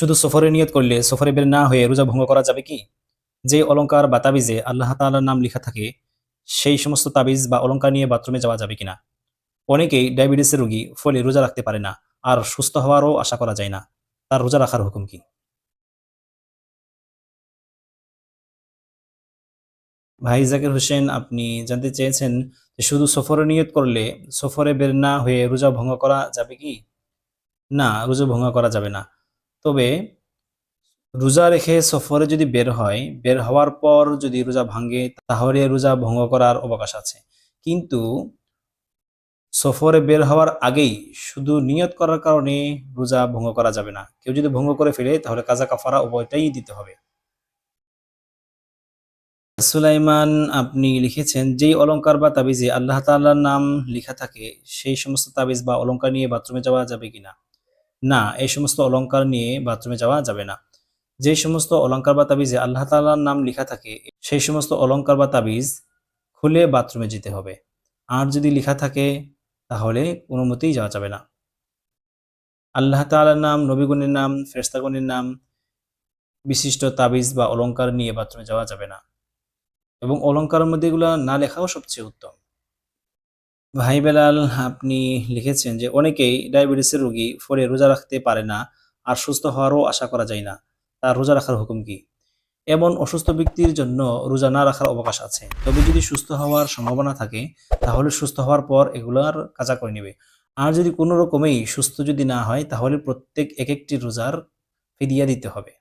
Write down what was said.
শুধু সফরে নিয়ত করলে সফরে বের না হয়ে রোজা ভঙ্গ করা যাবে কি? যে অলংকার বা তাবিজে আল্লাহ তাআলার নাম লেখা থাকে, সেই সমস্ত তাবিজ বা অলংকার নিয়ে বাথরুমে যাওয়া যাবে কিনা? অনেকেই ডায়াবেটিসের রোগী ফলে রোজা রাখতে পারে না আর সুস্থ হওয়ারও আশা করা যায় না। তার রোজা রাখার হুকুম কি? ভাই জাকির হোসেন, আপনি জানতে চেয়েছেন যে শুধু সফরে নিয়ত করলে সফরে বের না হয়ে রোজা ভঙ্গ করা যাবে কি? না, রোজা ভঙ্গ করা যাবে না। তবে রোজা রেখে সফরে যদি বের হয়, বের হওয়ার পর যদি রোজা ভাঙে, তাহলে রোজা ভঙ্গ করার অবকাশ আছে। কিন্তু সফরে বের হওয়ার আগেই শুধু নিয়ত করার কারণে রোজা ভঙ্গ করা যাবে না। কেউ যদি ভঙ্গ করে ফেলে, তাহলে কাজা কাফারা উভয়টাই দিতে হবে। সুলাইমান, আপনি লিখেছেন, যেই অলংকার বা তাবিজে আল্লাহ তাআলার নাম লেখা থাকে, সেই সমস্ত তাবিজ বা অলংকার নিয়ে বাথরুমে যাওয়া যাবে কিনা? না, এই সমস্ত অলঙ্কার নিয়ে বাথরুমে যাওয়া যাবে না। যে সমস্ত অলংকার বা তাবিজে আল্লাহ তাআলার নাম লেখা থাকে, সেই সমস্ত অলঙ্কার বা তাবিজ খুলে বাথরুমে যেতে হবে। আর যদি লেখা থাকে, তাহলে কোনো মতেই যাওয়া যাবে না। আল্লাহ তাআলার নাম, নবীগণের নাম, ফেরেশতাগণের নাম, বিশিষ্ট তাবিজ বা অলংকার নিয়ে বাথরুমে যাওয়া যাবে না। এবং অলংকারের মধ্যে এগুলো না লেখাও সবচেয়ে উত্তম। ভাই বেলাল, আপনি লিখেছেন যে, অনেকেই ডায়াবেটিসের রোগী ফলে রোজা রাখতে পারে না আর সুস্থ হওয়ারও আশা করা যায় না। তার রোজা রাখার হুকুম কি? এমন অসুস্থ ব্যক্তির জন্য রোজা না রাখার অবকাশ আছে। তবে যদি সুস্থ হওয়ার সম্ভাবনা থাকে, তাহলে সুস্থ হওয়ার পর এগুলার কাজা করে নেবে। আর যদি কোনো রকমেই সুস্থ যদি না হয়, তাহলে প্রত্যেক এক একটি রোজার ফিদিয়া দিতে হবে।